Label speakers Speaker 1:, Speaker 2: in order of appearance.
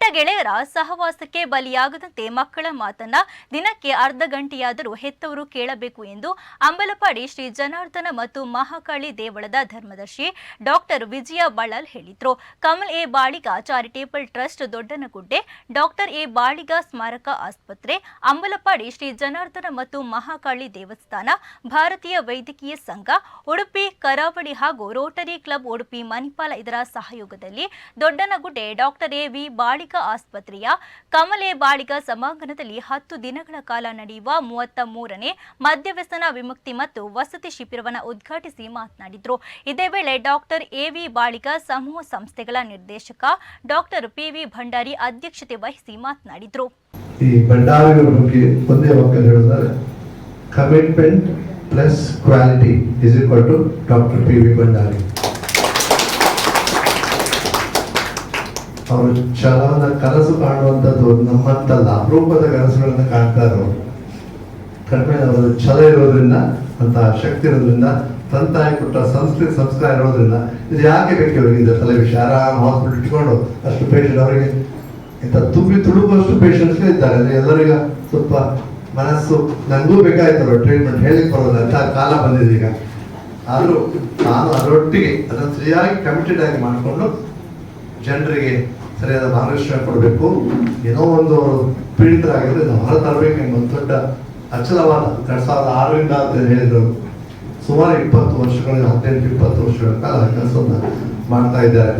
Speaker 1: ಕೆಟ್ಟ ಗೆಳೆಯರ ಸಹವಾಸಕ್ಕೆ ಬಲಿಯಾಗದಂತೆ ಮಕ್ಕಳ ಮಾತನ್ನ ದಿನಕ್ಕೆ ಅರ್ಧ ಗಂಟೆಯಾದರೂ ಹೆತ್ತವರು ಕೇಳಬೇಕು ಎಂದು ಅಂಬಲಪಾಡಿ ಶ್ರೀ ಜನಾರ್ದನ ಮತ್ತು ಮಹಾಕಾಳಿ ದೇವಳದ ಧರ್ಮದರ್ಶಿ ಡಾಕ್ಟರ್ ವಿಜಯ ಬಳ್ಳಾಲ್ ಹೇಳಿದ್ರು. Kamal A. Baliga charitable trust Doddanagudde, doctor A. Baliga ಸ್ಮಾರಕ ಆಸ್ಪತ್ರೆ, ಅಂಬಲಪಾಡಿ ಶ್ರೀ ಜನಾರ್ದನ ಮತ್ತು ಮಹಾಕಾಳಿ ದೇವಸ್ಥಾನ, ಭಾರತೀಯ ವೈದ್ಯಕೀಯ ಸಂಘ, ಉಡುಪಿ ಕರಾವಳಿ ಹಾಗೂ ರೋಟರಿ ಕ್ಲಬ್ ಉಡುಪಿ ಮಣಿಪಾಲ ಇದರ ಸಹಯೋಗದಲ್ಲಿ Doddanagudde doctor A. V. Baliga ಆಸ್ಪತ್ರೆಯ ಕಮಲೆ ಬಾಳಿಗ ಸಭಾಂಗಣದಲ್ಲಿ ಹತ್ತು ದಿನಗಳ ಕಾಲ ನಡೆಯುವ ಮೂವತ್ತ ಮೂರನೇ ಮದ್ಯವ್ಯಸನ ವಿಮುಕ್ತಿ ಮತ್ತು ವಸತಿ ಶಿಬಿರವನ್ನು ಉದ್ಘಾಟಿಸಿ ಮಾತನಾಡಿದರು. ಇದೇ ವೇಳೆ ಡಾಕ್ಟರ್ ಎವಿ ಬಾಳಿಗ ಸಮೂಹ ಸಂಸ್ಥೆಗಳ ನಿರ್ದೇಶಕ ಡಾಕ್ಟರ್ ಪಿವಿ ಭಂಡಾರಿ ಅಧ್ಯಕ್ಷತೆ ವಹಿಸಿ ಮಾತನಾಡಿದರು.
Speaker 2: ಈ ಭಂಡಾರಿಗಳ ಬಗ್ಗೆ ಒಂದೇ ವಾಕ್ಯ ಹೇಳಿದರೆ commitment plus quality is equal to doctor P Bhandari ಅವರು ಛಲವನ್ನ ಕನಸು ಕಾಣುವಂಥದ್ದು ನಮ್ಮಂತಲ್ಲ, ಅಪರೂಪದ ಕನಸುಗಳನ್ನು ಕಾಣ್ತಾ ಇರೋರು. ಕಡಿಮೆ ಅವರ ಛಲ ಇರೋದ್ರಿಂದ ಅಂತ ಶಕ್ತಿ ಇರೋದ್ರಿಂದ, ತಂತಾಯಿ ಕೊಟ್ಟ ಸಂಸ್ಕೃತಿ ಸಂಸ್ಕಾರ ಇರೋದ್ರಿಂದ, ಇದು ಯಾಕೆ ಬೇಕು ಇವರಿಗೆ ತಲೆ ವಿಷಯ ಆರಾಮ್ ಹಾಸ್ಪಿಟಲ್ ಇಟ್ಕೊಂಡು ಅಷ್ಟು ಪೇಷಂಟ್ ಅವರಿಗೆ ಇಂಥ ತುಂಬಿ ತುಳುಕುವಷ್ಟು ಪೇಷಂಟ್ಸ್ ಇದ್ದಾರೆ. ಅಂದರೆ ಎಲ್ಲರಿಗ ಸ್ವಲ್ಪ ಮನಸ್ಸು ನನಗೂ ಬೇಕಾಯ್ತಲ್ಲ ಟ್ರೀಟ್ಮೆಂಟ್ ಹೇಳಿಕ್ ಬರೋದು ಅಂತ ಕಾಲ ಬಂದಿದೆ ಈಗ. ಆದರೂ ನಾನು ಅದರೊಟ್ಟಿಗೆ ಅದನ್ನು ಸರಿಯಾಗಿ ಕಮಿಟೆಡ್ ಆಗಿ ಮಾಡಿಕೊಂಡು ಜನರಿಗೆ ಸರಿಯಾದ ಮಾರ್ಗದರ್ಶನ ಕೊಡಬೇಕು. ಏನೋ ಒಂದು ಅವರು ಪೀಡಿತರಾಗಿದ್ರೆ ನಾವು ಹೊರ ತರಬೇಕು ಎಂಬ ಒಂದು ದೊಡ್ಡ ಅಚಲವಾದ ಎರಡ್ ಸಾವಿರದ ಆರರಿಂದ ಅಂತ ಹೇಳಿದ್ರು. ಸುಮಾರು ಇಪ್ಪತ್ತು ವರ್ಷಗಳಿಂದ, ಹದಿನೆಂಟು ಇಪ್ಪತ್ತು ವರ್ಷಗಳ ಕಾಲ ಕೆಲಸವನ್ನು ಮಾಡ್ತಾ ಇದ್ದಾರೆ.